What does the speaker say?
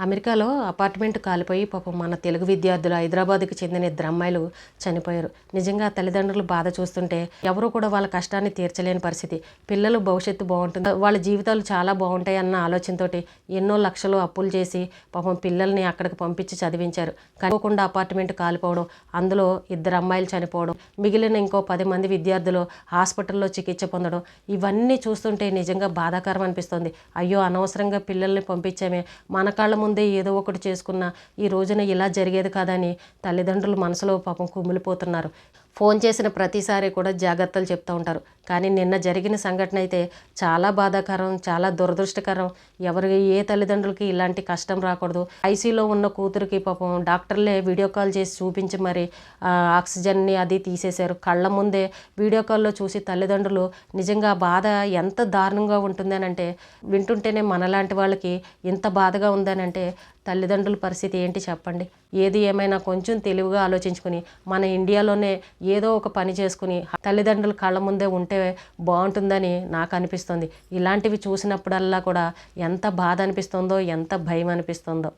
అమెరికాలో అపార్ట్మెంట్ కాలిపోయి పాపం మన తెలుగు విద్యార్థులు హైదరాబాద్కి చెందిన ఇద్దరు అమ్మాయిలు చనిపోయారు. నిజంగా తల్లిదండ్రులు బాధ చూస్తుంటే ఎవరు కూడా వాళ్ళ కష్టాన్ని తీర్చలేని పరిస్థితి. పిల్లలు భవిష్యత్తు బాగుంటుంది. వాళ్ళ జీవితాలు చాలా బాగుంటాయి అన్న ఆలోచనతోటి ఎన్నో లక్షలు అప్పులు చేసి పాపం పిల్లల్ని అక్కడికి పంపించి చదివించారు. కనుకోకుండా అపార్ట్మెంట్ కాలిపోవడం అందులో ఇద్దరు అమ్మాయిలు చనిపోవడం మిగిలిన ఇంకో పది మంది విద్యార్థులు హాస్పిటల్లో చికిత్స పొందడం ఇవన్నీ చూస్తుంటే నిజంగా బాధాకరం అనిపిస్తుంది. అయ్యో అనవసరంగా పిల్లల్ని పంపించామే. మన కళ్ళ ముందే ఏదో ఒకటి చేసుకున్న ఈ రోజున ఇలా జరిగేది కాదని తల్లిదండ్రులు మనసులో పాపం కుమిలిపోతున్నారు. ఫోన్ చేసిన ప్రతిసారి కూడా జాగ్రత్తలు చెప్తూ ఉంటారు. కానీ నిన్న జరిగిన సంఘటన అయితే చాలా బాధాకరం చాలా దురదృష్టకరం. ఎవరి ఏ తల్లిదండ్రులకి ఇలాంటి కష్టం రాకూడదు. ఐసీలో ఉన్న కూతురికి పాపం డాక్టర్లే వీడియో కాల్ చేసి చూపించి మరి ఆక్సిజన్ని అది తీసేశారు. కళ్ళ ముందే వీడియో కాల్లో చూసి తల్లిదండ్రులు నిజంగా బాధ ఎంత దారుణంగా ఉంటుందనంటే వింటుంటేనే మనలాంటి వాళ్ళకి ఇంత బాధగా ఉందనంటే తల్లిదండ్రుల పరిస్థితి ఏంటి చెప్పండి? ఏది ఏమైనా కొంచెం తెలివిగా ఆలోచించుకుని మన ఇండియాలోనే ఏదో ఒక పని చేసుకుని తల్లిదండ్రుల కళ్ళ ముందే ఉంటే బాగుంటుందని నాకు అనిపిస్తుంది. ఇలాంటివి చూసినప్పుడల్లా కూడా ఎంత బాధ అనిపిస్తుందో ఎంత భయం అనిపిస్తుందో.